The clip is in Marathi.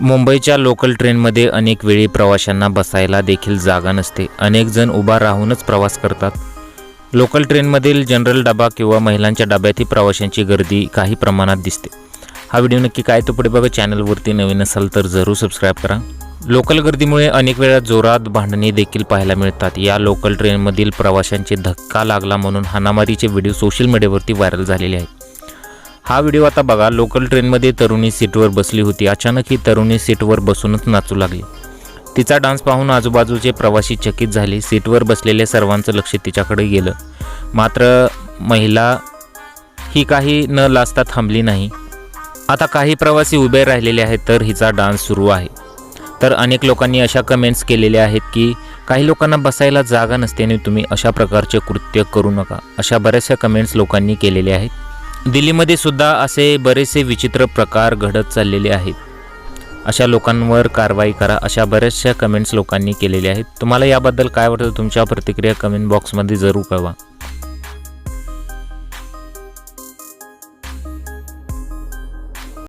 मुंबईच्या लोकल ट्रेनमध्ये अनेक वेळी प्रवाशांना बसायला देखील जागा नसते. अनेक जण उभा राहूनच प्रवास करतात. लोकल ट्रेनमधील जनरल डबा किंवा महिलांच्या डब्यातही प्रवाशांची गर्दी काही प्रमाणात दिसते. हा व्हिडिओ नक्की काय तो पुढे बघा चॅनलवरती नवीन असाल तर जरूर सबस्क्राईब करा. लोकल गर्दीमुळे अनेक वेळा जोरात भांडणे देखील पाहायला मिळतात. या लोकल ट्रेनमधील प्रवाशांचे धक्का लागला म्हणून हाणामारीचे व्हिडिओ सोशल मीडियावरती व्हायरल झालेले आहेत. हा व्हिडिओ आता बघा लोकल ट्रेनमध्ये तरुणी सीटवर बसली होती. अचानक ही तरुणी सीटवर बसूनच नाचू लागली. तिचा डान्स पाहून आजूबाजूचे प्रवासी चकित झाले. सीटवर बसलेल्या सर्वांचं लक्ष तिच्याकडे गेलं. मात्र महिला ही काही न लाजता थांबली नाही. आता काही प्रवासी उभे राहिलेले आहेत तर हिचा डान्स सुरू आहे. तर अनेक लोकांनी अशा कमेंट्स केलेल्या आहेत की काही लोकांना बसायला जागा नसते आणि तुम्ही अशा प्रकारचे कृत्य करू नका. अशा बऱ्याचशा कमेंट्स लोकांनी केलेल्या आहेत. दिल्लीमध्ये सुद्धा असे बरेचसे विचित्र प्रकार घडत चाललेले आहेत. अशा लोकांवर कारवाई करा अशा बऱ्याचशा कमेंट्स लोकांनी केलेल्या आहेत. तुम्हाला याबद्दल काय वाटतं? तुमच्या प्रतिक्रिया कमेंट बॉक्समध्ये जरूर कळवा.